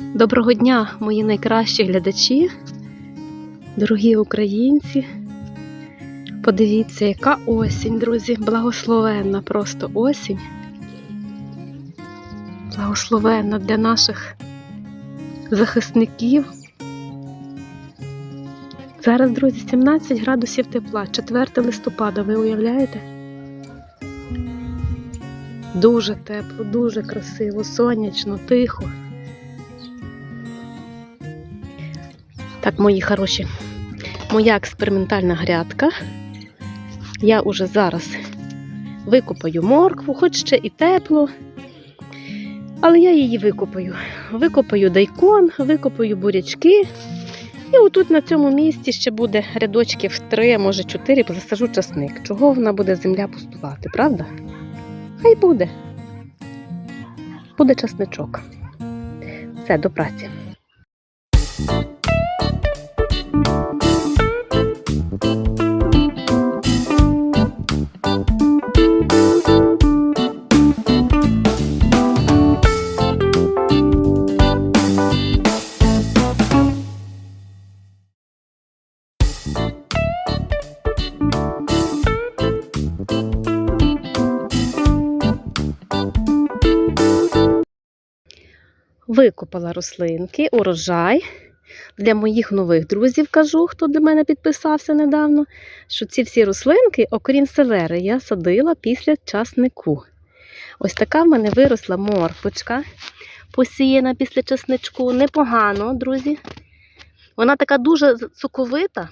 Доброго дня, мої найкращі глядачі, дорогі українці. Подивіться, яка осінь, друзі, благословенна просто осінь. Благословенна для наших захисників. Зараз, друзі, 17 градусів тепла, 4 листопада, ви уявляєте? Дуже тепло, дуже красиво, сонячно, тихо. Так, мої хороші, моя експериментальна грядка. Я уже зараз викопаю моркву, хоч ще і тепло. Але я її викопаю. Викопаю дайкон, викопаю бурячки. І отут на цьому місці ще буде рядочків три, а може чотири, засажу часник. Чого вона буде земля пустувати, правда? Хай буде. Буде часничок. Все, до праці. Викопала рослинки, урожай. Для моїх нових друзів кажу, хто до мене підписався недавно, що ці всі рослинки, окрім селери, я садила після часнику. Ось така в мене виросла морквочка, посіяна після часничку. Непогано, друзі. Вона така дуже соковита,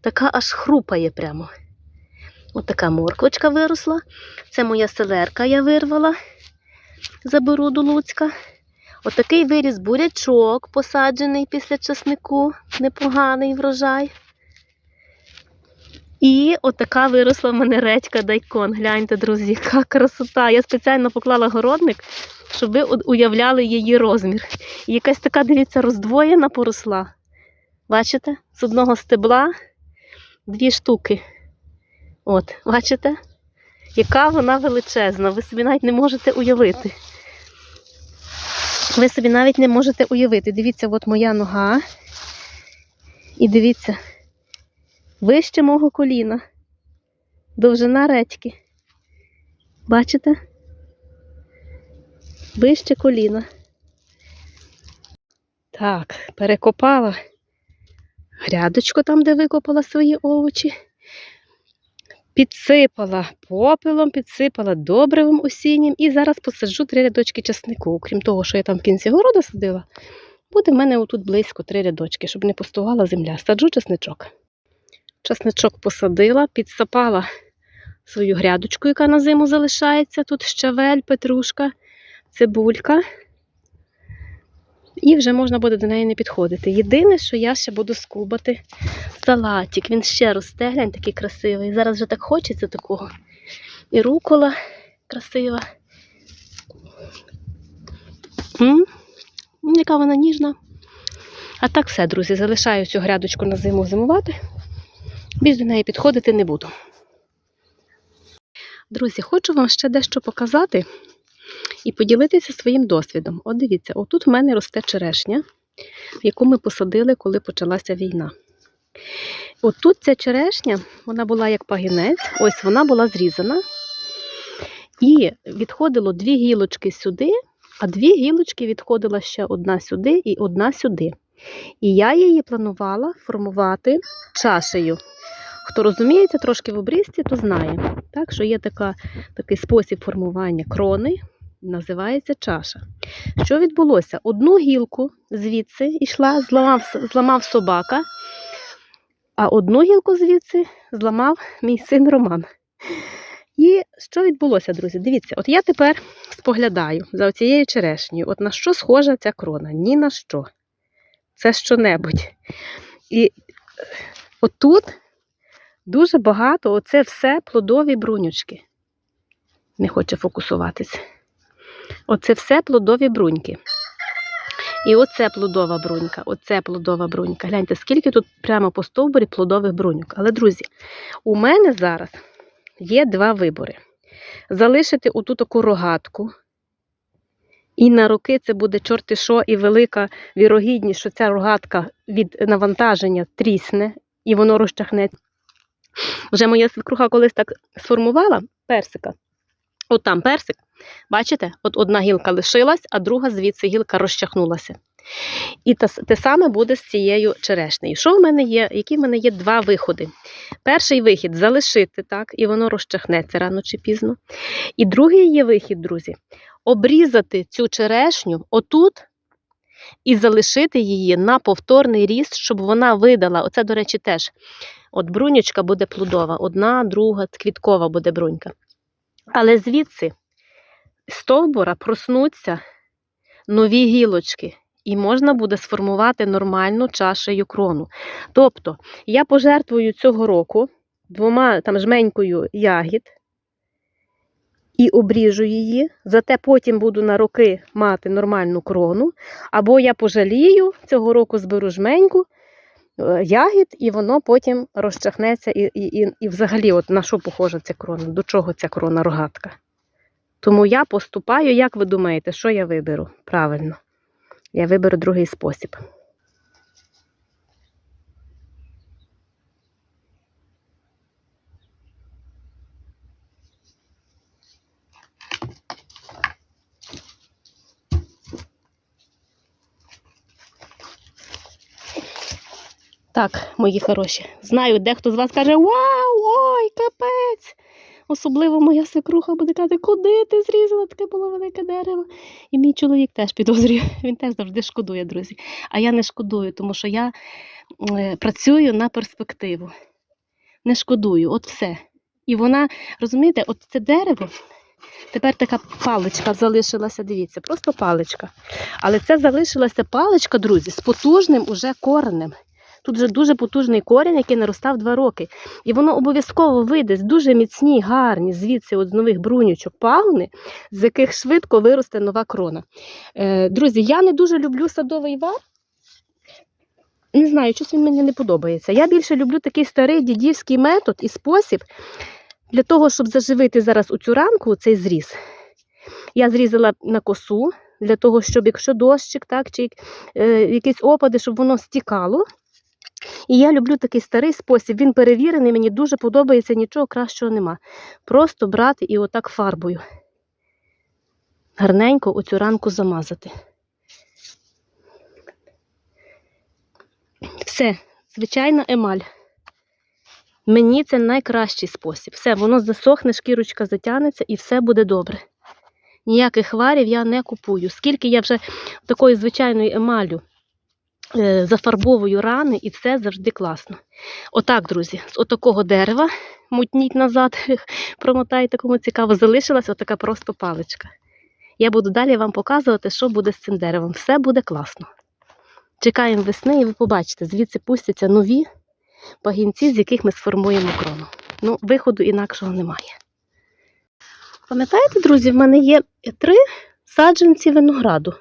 така аж хрупає прямо. Ось така морквочка виросла. Це моя селерка я вирвала, заберу до Луцька. Отакий виріс бурячок, посаджений після часнику, непоганий врожай. І отака виросла в мене редька дайкон. Гляньте, друзі, яка красота. Я спеціально поклала городник, щоб ви уявляли її розмір. І якась така, дивіться, роздвоєна поросла. Бачите? З одного стебла дві штуки. От, бачите? Яка вона величезна, ви собі навіть не можете уявити. Ви собі навіть не можете уявити. Дивіться, от моя нога. І дивіться, вище мого коліна. Довжина редьки. Бачите? Вище коліна. Так, перекопала грядочку там, де викопала свої овочі. Підсипала попелом, підсипала добривом осіннім і зараз посаджу три рядочки часнику. Крім того, що я там в кінці города садила, буде в мене отут близько три рядочки, щоб не пустувала земля. Саджу часничок. Часничок посадила, підсипала свою грядочку, яка на зиму залишається. Тут щавель, петрушка, цибулька. І вже можна буде до неї не підходити. Єдине, що я ще буду скубати салатик. Він ще росте, глянь, такий красивий. Зараз вже так хочеться такого. І рукола красива. М? М, Яка вона ніжна. А так все, друзі, залишаю цю грядочку на зиму зимувати. Більш до неї підходити не буду. Друзі, хочу вам ще дещо показати і поділитися своїм досвідом. От дивіться, отут в мене росте черешня, яку ми посадили, коли почалася війна. От тут ця черешня, вона була як пагінець, ось вона була зрізана. І відходило дві гілочки сюди, а дві гілочки відходила ще одна сюди і одна сюди. І я її планувала формувати чашею. Хто розуміється трошки в обрізці, то знає, так, що є така, такий спосіб формування крони, називається чаша. Що відбулося? Одну гілку звідси йшла, зламав, зламав собака, а одну гілку звідси зламав мій син Роман. І що відбулося, друзі? Дивіться, от я тепер споглядаю за цією черешнею. От на що схожа ця крона? Ні на що. Це що-небудь. І отут дуже багато, оце все плодові брунючки. Не хоче фокусуватися. Оце все плодові бруньки. І оце плодова брунька, оце плодова брунька. Гляньте, скільки тут прямо по стовбурі плодових бруньок. Але, друзі, у мене зараз є два вибори. Залишити оту таку рогатку І на роки це буде чорти що, і велика вірогідність, що ця рогатка від навантаження трісне і воно розчахне. Вже моя свекруха колись так сформувала персика. От там персик, бачите, от одна гілка лишилась, а друга звідси гілка розчахнулася. І те, саме буде з цією черешнею. Що в мене є? Які в мене є два виходи? Перший вихід залишити так, і воно розчахнеться рано чи пізно. І другий є вихід, друзі, обрізати цю черешню отут і залишити її на повторний ріст, щоб вона видала. Оце, до речі, теж. От брунючка буде плодова, одна, друга, квіткова буде брунька. Але звідси з стовбура проснуться нові гілочки, і можна буде сформувати нормальну чашею крону. Тобто я пожертвую цього року двома там жменькою ягід і обріжу її, зате потім буду на роки мати нормальну крону. Або я пожалію, цього року зберу жменьку ягід, і воно потім розчахнеться. І, і, і, і взагалі, от на що похожа ця крона? До чого ця крона рогатка? Тому я поступаю, як ви думаєте, що я виберу? Правильно. Я виберу другий спосіб. Так, мої хороші. Знаю, дехто з вас каже: Вау, ой, капець! Особливо моя свекруха буде казати, куди ти зрізала таке було велике дерево. І мій чоловік теж підозрює, він теж завжди шкодує, друзі. А я не шкодую, тому що я е, працюю на перспективу. Не шкодую, от все. І вона, розумієте, от це дерево, тепер така паличка залишилася, дивіться, просто паличка. Але це залишилася паличка, друзі, з потужним уже коренем. Тут вже дуже потужний корінь, який наростав два роки. І воно обов'язково видасть дуже міцні, гарні, звідси от з нових брунючок пагони, з яких швидко виросте нова крона. Е, друзі, я не дуже люблю садовий вар. Не знаю, щось він мені не подобається. Я більше люблю такий старий дідівський метод і спосіб для того, щоб заживити зараз у цю рамку, цей зріз. Я зрізала на косу, для того, щоб якщо дощик, так, чи е, якісь опади, щоб воно стікало. І я люблю такий старий спосіб, він перевірений, мені дуже подобається, нічого кращого нема. Просто брати і отак фарбою. Гарненько оцю ранку замазати. Все, звичайна емаль. Мені це найкращий спосіб. Все, воно засохне, шкірочка затягнеться і все буде добре. Ніяких варів я не купую. Скільки я вже такою звичайною емалю зафарбовую рани, і все завжди класно. Отак, друзі, з отакого дерева, мутніть назад, промотайте, кому цікаво, залишилась отака просто паличка. Я буду далі вам показувати, що буде з цим деревом. Все буде класно. Чекаємо весни, і ви побачите, звідси пустяться нові пагінці, з яких ми сформуємо крону. Ну, виходу інакшого немає. Пам'ятаєте, друзі, в мене є три саджанці винограду.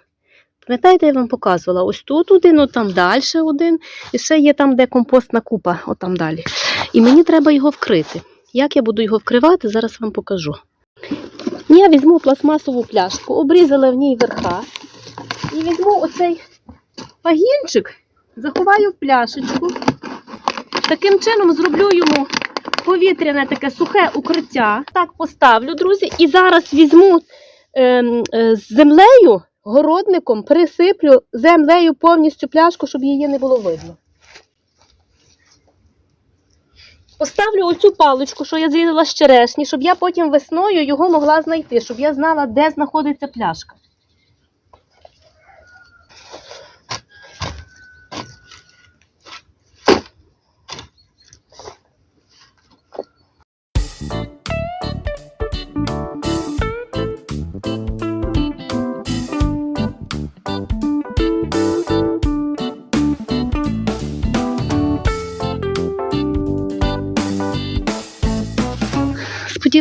Пам'ятаєте, я вам показувала ось тут один, от там далі один, і ще є там, де компостна купа, от там далі. І мені треба його вкрити. Як я буду його вкривати, зараз вам покажу. Я візьму пластмасову пляшку, обрізала в ній верха, і візьму оцей пагінчик, заховаю в пляшечку. Таким чином зроблю йому повітряне таке сухе укриття. Так поставлю, друзі, і зараз візьму ем, е, з землею, городником, присиплю землею повністю пляшку, щоб її не було видно. Поставлю оцю паличку, що я зрізала з черешні, щоб я потім весною його могла знайти, щоб я знала, де знаходиться пляшка.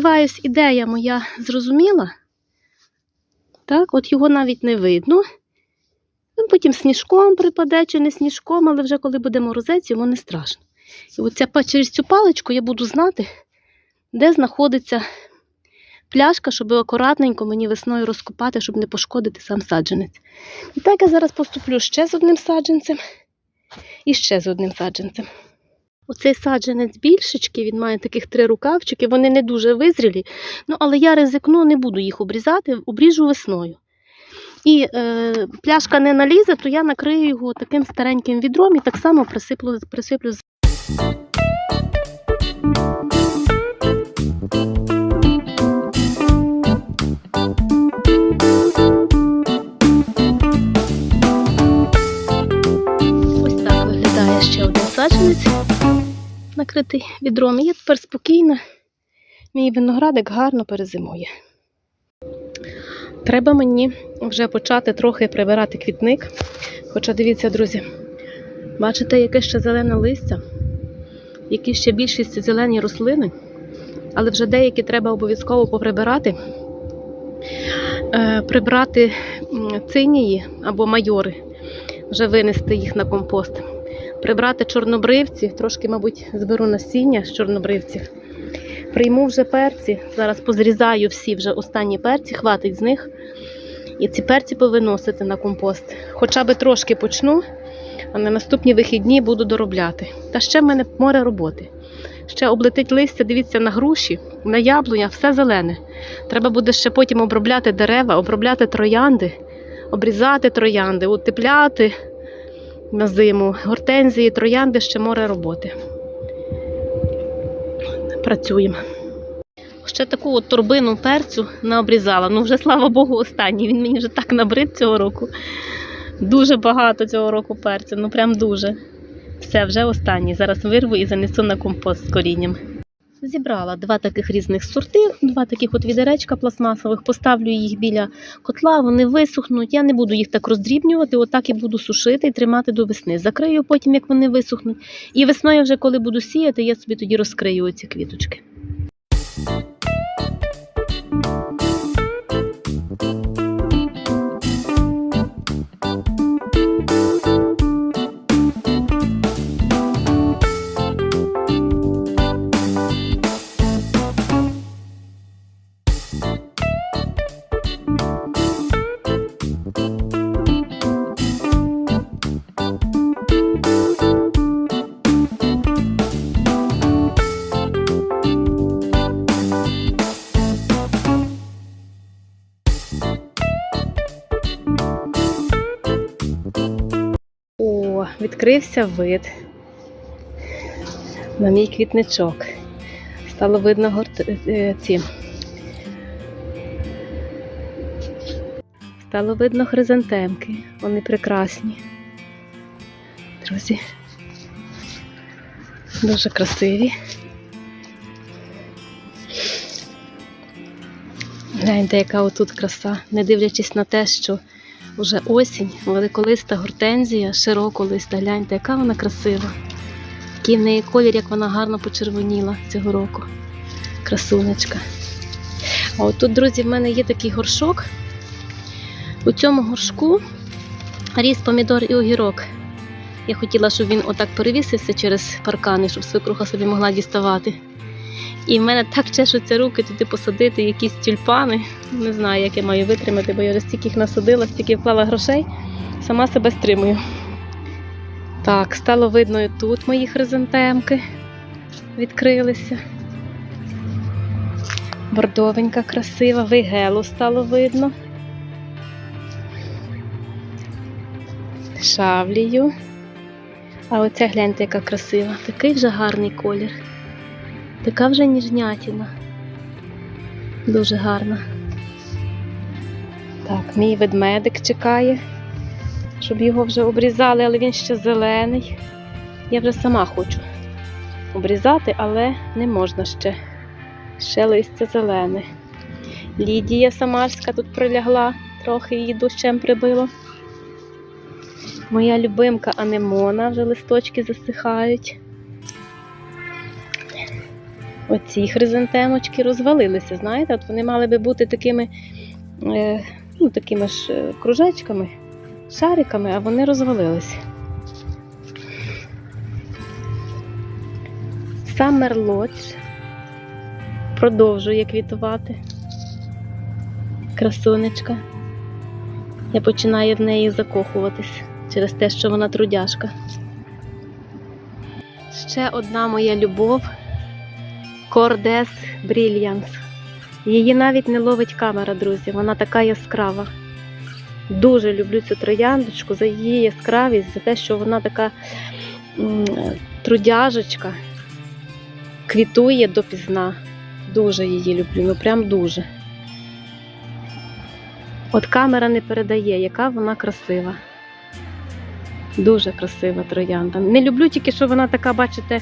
Сподіваюсь, ідея моя зрозуміла. Так, от його навіть не видно. Він потім сніжком припаде чи не сніжком, але вже коли буде морозець, йому не страшно. І от ця, через цю паличку я буду знати, де знаходиться пляшка, щоб акуратненько мені весною розкопати, щоб не пошкодити сам саджанець. І так я зараз поступлю ще з одним саджанцем і ще з одним саджанцем. Оцей саджанець більшечки, він має таких три рукавчики, вони не дуже визрілі, ну, але я ризикну, не буду їх обрізати, обріжу весною. І е, пляшка не налізе, то я накрию його таким стареньким відром і так само присиплю, присиплю Ось так виглядає ще один саджанець, накритий відром. І я тепер спокійно, мій виноградик гарно перезимує. Треба мені вже почати трохи прибирати квітник. Хоча дивіться, друзі, бачите, яке ще зелене листя, які ще більшість зелені рослини, але вже деякі треба обов'язково поприбирати. Е, прибрати цинії або майори, вже винести їх на компост. Прибрати чорнобривці, трошки, мабуть, зберу насіння з чорнобривців. Прийму вже перці. Зараз позрізаю всі вже останні перці, хватить з них. І ці перці повиносити на компост. Хоча би трошки почну, а на наступні вихідні буду доробляти. Та ще в мене море роботи. Ще облетить листя, дивіться, на груші, на яблуня, все зелене. Треба буде ще потім обробляти дерева, обробляти троянди, обрізати троянди, утепляти на зиму. Гортензії, троянди, ще море роботи. Працюємо. Ще таку от торбину перцю наобрізала. Ну, вже слава Богу, останній. Він мені вже так набрид цього року. Дуже багато цього року перцю, ну прям дуже. Все, вже останній. Зараз вирву і занесу на компост з корінням. Зібрала два таких різних сорти, два таких от відеречка пластмасових, поставлю їх біля котла, вони висохнуть. Я не буду їх так роздрібнювати, отак і буду сушити і тримати до весни. Закрию потім, як вони висохнуть. І весною, вже коли буду сіяти, я собі тоді розкрию оці квіточки. Відкрився вид на мій квітничок. Стало видно горт... е, ці. Стало видно хризантемки. Вони прекрасні. Друзі. Дуже красиві. Гляньте, яка отут краса, не дивлячись на те, що вже осінь, великолиста гортензія, широколиста. Гляньте, яка вона красива. Який в неї колір, як вона гарно почервоніла цього року. Красунечка. А от тут, друзі, в мене є такий горшок. У цьому горшку ріс помідор і огірок. Я хотіла, щоб він отак перевісився через паркани, щоб свекруха собі могла діставати. І в мене так чешуться руки туди посадити якісь тюльпани. Не знаю, як я маю витримати, бо я вже стільки їх насадила, стільки вклала грошей, сама себе стримую. Так, стало видно і тут мої хризантемки відкрилися. Бордовенька, красива, вигелу стало видно. Шавлію. А оця гляньте, яка красива. Такий вже гарний колір. Така вже ніжнятіна. Дуже гарна. Так, мій ведмедик чекає, щоб його вже обрізали, але він ще зелений. Я вже сама хочу обрізати, але не можна ще. Ще листя зелене. Лідія Самарська тут прилягла, трохи її дощем прибило. Моя любимка анемона, вже листочки засихають. Оці хризантемочки розвалилися, знаєте, от вони мали би бути такими, е, ну, такими ж е, кружечками, шариками, а вони розвалилися. Summer Lodge продовжує квітувати. Красунечка. Я починаю в неї закохуватись через те, що вона трудяшка. Ще одна моя любов Кордес Брільянс. Її навіть не ловить камера, друзі. Вона така яскрава. Дуже люблю цю трояндочку за її яскравість, за те, що вона така трудяжечка, квітує допізна. Дуже її люблю, ну прям дуже. От камера не передає, яка вона красива. Дуже красива троянда. Не люблю тільки, що вона така, бачите,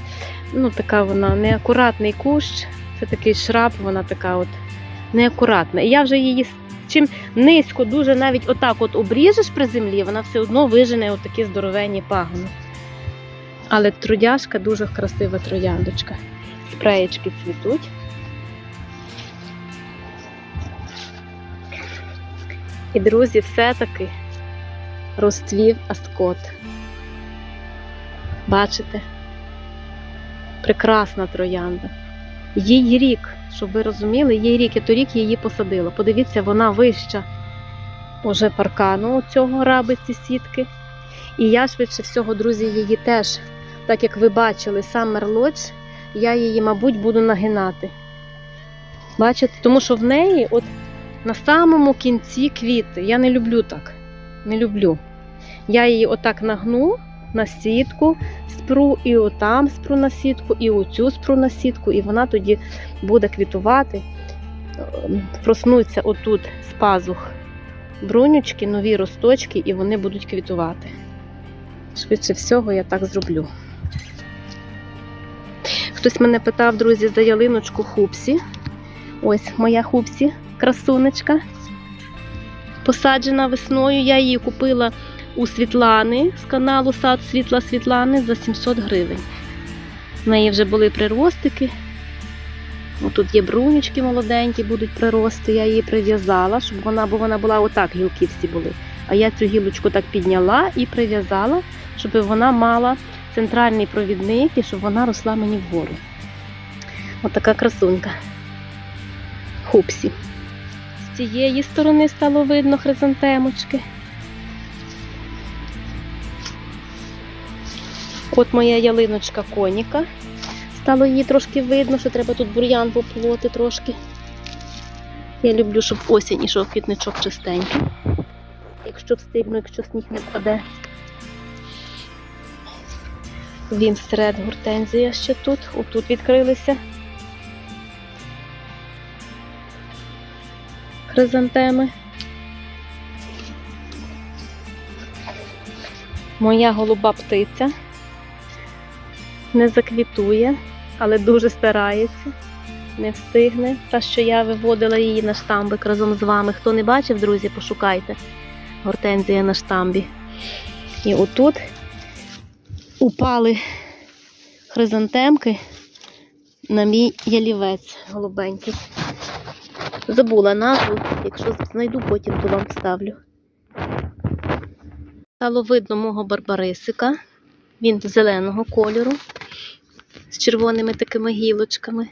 ну така вона неакуратний кущ. Це такий шраб, вона така от неакуратна. І я вже її чим низько, дуже навіть отак от обріжеш при землі, вона все одно вижене отакі здоровенні пагони. Але трудяшка дуже красива трояндочка. Спреєчки цвітуть. І, друзі, все-таки розцвів аскот. Бачите? Прекрасна троянда. Їй рік, щоб ви розуміли, їй рік, я торік її посадила. Подивіться, вона вища уже паркану цього рабиці сітки. І я швидше всього, друзі, її теж, так як ви бачили, Summer Lodge, я її, мабуть, буду нагинати. Бачите? Тому що в неї от на самому кінці квіти. Я не люблю так. Не люблю. Я її отак нагну на сітку, спру, і отам спру на сітку, і оцю спру на сітку, і вона тоді буде квітувати. Ем, Проснуться отут з пазух брунючки, нові росточки, і вони будуть квітувати. Швидше всього, я так зроблю. Хтось мене питав, друзі, за ялиночку Хупсі. Ось моя Хупсі, красунечка. Посаджена весною. Я її купила у Світлани з каналу Сад Світла Світлани за 700 гривень. В неї вже були приростики. Тут є брунючки молоденькі, будуть прирости. Я її прив'язала, щоб вона, бо вона була отак, гілки всі були. А я цю гілочку так підняла і прив'язала, щоб вона мала центральний провідник і щоб вона росла мені вгору. Отака красунка. Хупсі. З цієї сторони стало видно хризантемочки. От моя ялиночка коніка. Стало її трошки видно, що треба тут бур'ян пополоти трошки. Я люблю, щоб осінь ішов квітничок чистенький. Якщо встигну, якщо сніг не впаде. Він серед гортензія ще тут, отут відкрилися. Хризантеми. Моя голуба птиця не заквітує, але дуже старається, не встигне. Та, що я виводила її на штамбик разом з вами. Хто не бачив, друзі, пошукайте. Гортензія на штамбі. І отут упали хризантемки на мій ялівець голубенький. Забула назву, якщо знайду, потім то вам вставлю. Стало видно мого барбарисика. Він зеленого кольору з червоними такими гілочками.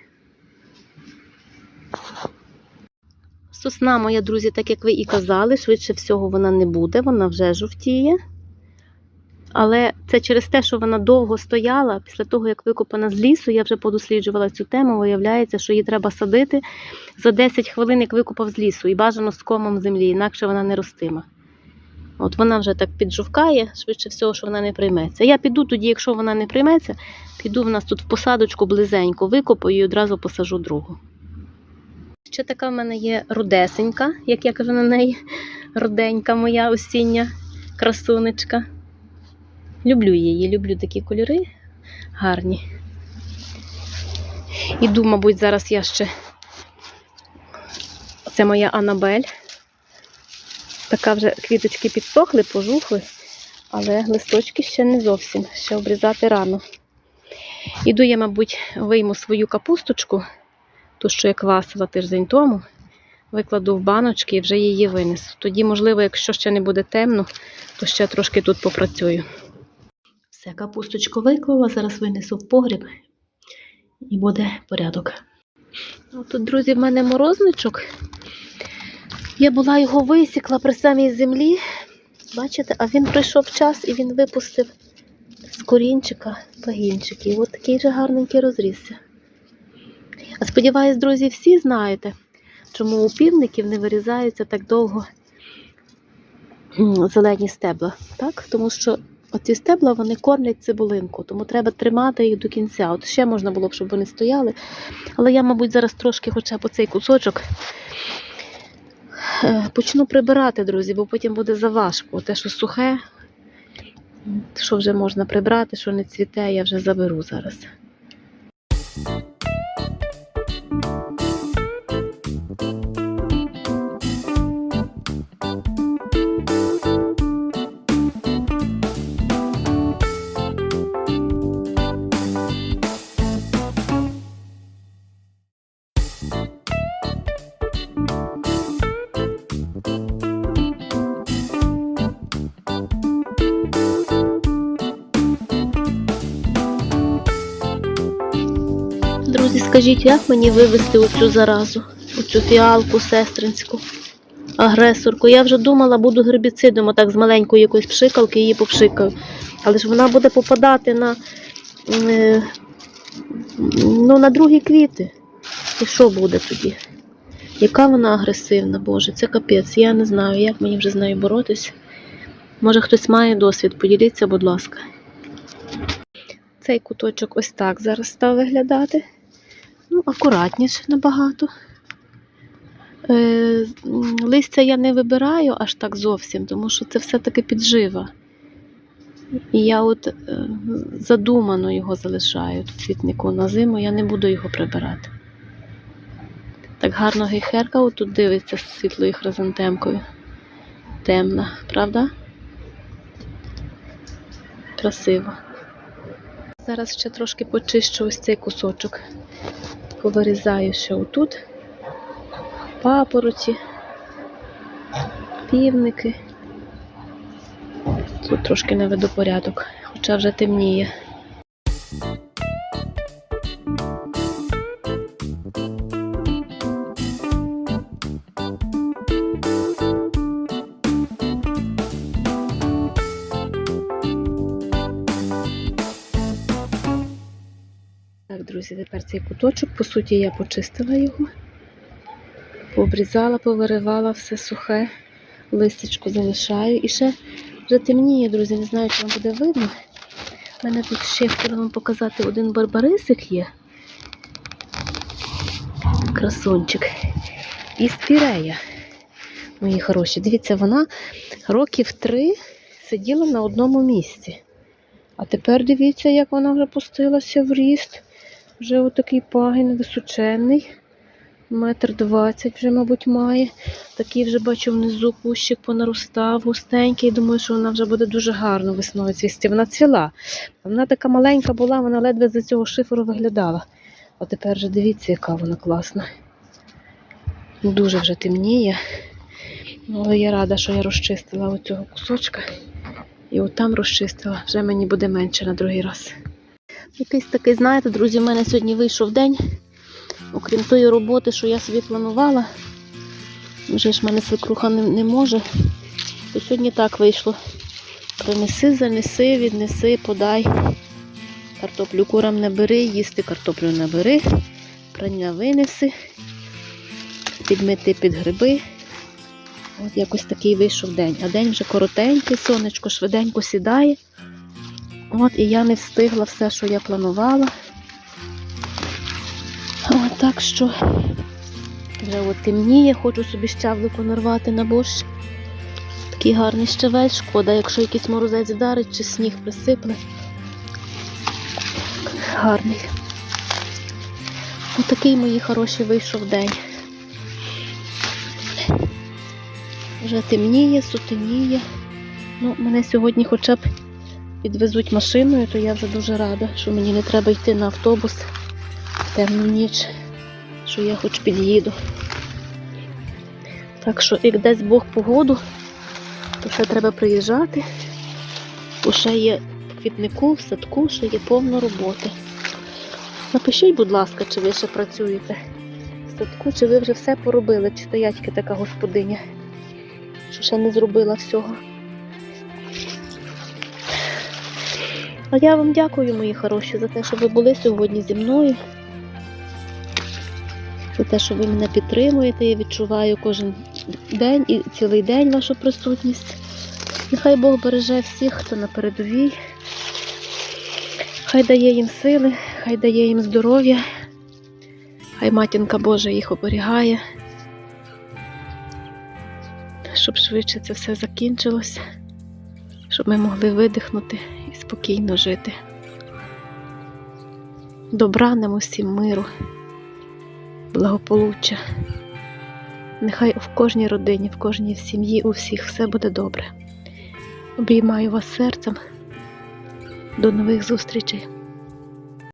Сосна моя, друзі, так як ви і казали, швидше всього вона не буде, вона вже жовтіє. Але це через те, що вона довго стояла, після того, як викопана з лісу, я вже подосліджувала цю тему, виявляється, що її треба садити за 10 хвилин, як викопав з лісу, і бажано з комом землі, інакше вона не ростима. От вона вже так піджовкає, швидше всього, що вона не прийметься. Я піду тоді, якщо вона не прийметься, піду в нас тут в посадочку близенько, викопаю і одразу посажу другу. Ще така в мене є рудесенька, як я кажу на неї, руденька моя осіння красунечка. Люблю її, люблю такі кольори гарні. Іду, мабуть, зараз я ще. Це моя Анабель. Така вже квіточки підсохли, пожухли, але листочки ще не зовсім, ще обрізати рано. Іду я, мабуть, вийму свою капусточку, ту, що я квасила тиждень тому, викладу в баночки і вже її винесу. Тоді, можливо, якщо ще не буде темно, то ще трошки тут попрацюю. Все, капусточку виклала, зараз винесу в погріб і буде порядок. Тут, друзі, в мене морозничок. Я була його висікла при самій землі. Бачите, а він пройшов час і він випустив з корінчика пагінчики. І от такий же гарненький розрісся. А сподіваюсь, друзі, всі знаєте, чому у півників не вирізаються так довго зелені стебла. Так? Тому що оці стебла вони кормлять цибулинку, тому треба тримати їх до кінця. От ще можна було б, щоб вони стояли. Але я, мабуть, зараз трошки хоча б оцей кусочок почну прибирати, друзі, бо потім буде заважко. Те, що сухе, що вже можна прибрати, що не цвіте, я вже заберу зараз. Скажіть, як мені вивести оцю заразу, оцю фіалку сестринську, агресорку? Я вже думала, буду гербіцидом, отак з маленької якоїсь пшикалки її попшикаю. Але ж вона буде попадати на, е, ну, на другі квіти. І що буде тоді? Яка вона агресивна, Боже, це капець. Я не знаю, як мені вже з нею боротись. Може хтось має досвід, поділіться, будь ласка. Цей куточок ось так зараз став виглядати. Ну, акуратніше набагато. Е, листя я не вибираю аж так зовсім, тому що це все-таки піджива. І я от е, задумано його залишаю в цвітнику на зиму, я не буду його прибирати. Так гарно гейхерка отут дивиться з світлою хризантемкою. Темна, правда? Красиво. Зараз ще трошки почищу ось цей кусочок. Повирізаю ще отут. Папороті, півники. Тут трошки наведу порядок, хоча вже темніє. Друзі, тепер цей куточок, по суті, я почистила його, пообрізала, повиривала все сухе, листечко залишаю. І ще вже темніє, друзі, не знаю, чи вам буде видно. У мене тут ще хотіла вам показати один барбарисик є. Красунчик. І спірея. Мої хороші. Дивіться, вона років три сиділа на одному місці. А тепер дивіться, як вона вже пустилася в ріст. Вже отакий пагін височенний. Метр двадцять вже, мабуть, має. Такий вже бачу внизу кущик понаростав, густенький. Думаю, що вона вже буде дуже гарно весною цвісти. Вона цвіла. Вона така маленька була, вона ледве за цього шиферу виглядала. А тепер вже дивіться, яка вона класна. Дуже вже темніє. Ну, Але я рада, що я розчистила оцього кусочка. І от там розчистила. Вже мені буде менше на другий раз. Якийсь такий, знаєте, друзі, в мене сьогодні вийшов день. Окрім тої роботи, що я собі планувала, вже ж мене свекруха не, не може. То сьогодні так вийшло. Принеси, занеси, віднеси, подай. Картоплю курам не бери, їсти картоплю не бери, прання винеси, підмити під гриби. От якось такий вийшов день. А день вже коротенький, сонечко швиденько сідає. От і я не встигла все, що я планувала. От, так що вже от темніє, хочу собі щавлику нарвати на борщ. Такий гарний щавель, шкода, якщо якийсь морозець вдарить чи сніг присипле. Гарний. Отакий мої хороші вийшов день. Вже темніє, сутеніє. Ну, мене сьогодні хоча б підвезуть машиною, то я вже дуже рада, що мені не треба йти на автобус в темну ніч, що я хоч під'їду. Так що, як дасть Бог погоду, то ще треба приїжджати, бо ще є в квітнику, в садку, ще є повно роботи. Напишіть, будь ласка, чи ви ще працюєте в садку, чи ви вже все поробили, чи стоять така господиня, що ще не зробила всього. А я вам дякую, мої хороші, за те, що ви були сьогодні зі мною. За те, що ви мене підтримуєте, я відчуваю кожен день і цілий день вашу присутність. Нехай Бог береже всіх, хто на передовій. Хай дає їм сили, хай дає їм здоров'я, хай матінка Божа їх оберігає, щоб швидше це все закінчилося, щоб ми могли видихнути спокійно жити. Добра нам усім миру, благополуччя. Нехай в кожній родині, в кожній сім'ї, у всіх все буде добре. Обіймаю вас серцем. До нових зустрічей!